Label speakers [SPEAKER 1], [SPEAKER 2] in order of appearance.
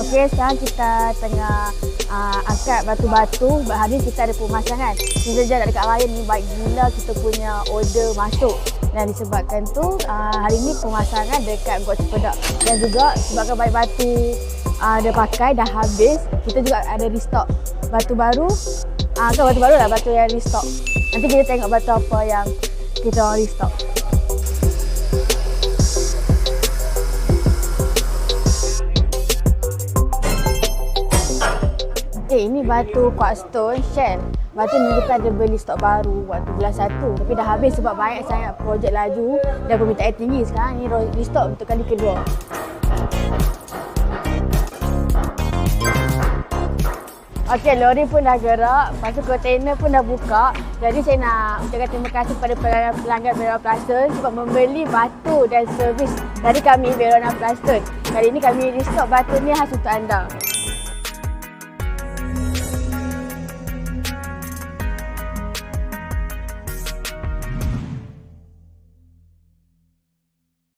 [SPEAKER 1] Okey, sekarang kita tengah uh, angkat batu-batu. Hari ni kita ada pemasangan. Ni saja dekat raya ni baik gila kita punya order masuk. Dan disebabkan tu uh, hari ni pemasangan dekat Got Cipedak. Dan juga sebabkan baik batu uh, dia pakai dah habis, kita juga ada restock batu baru. Ah uh, kan batu baru lah batu yang restock. Nanti kita tengok batu apa yang kita restock. Eh, ini batu quartzstone shell. Batu ni kita ada beli stok baru waktu bulan satu. Tapi dah habis sebab banyak sangat projek laju dan permintaan tinggi sekarang. Ni restock untuk kali kedua. Okey, lori pun dah gerak. Lepas tu kontainer pun dah buka. Jadi saya nak ucapkan terima kasih kepada pelanggan Verona Plaston sebab membeli batu dan servis dari kami Verona Plaston. Kali ini kami restock batu ni khas untuk anda.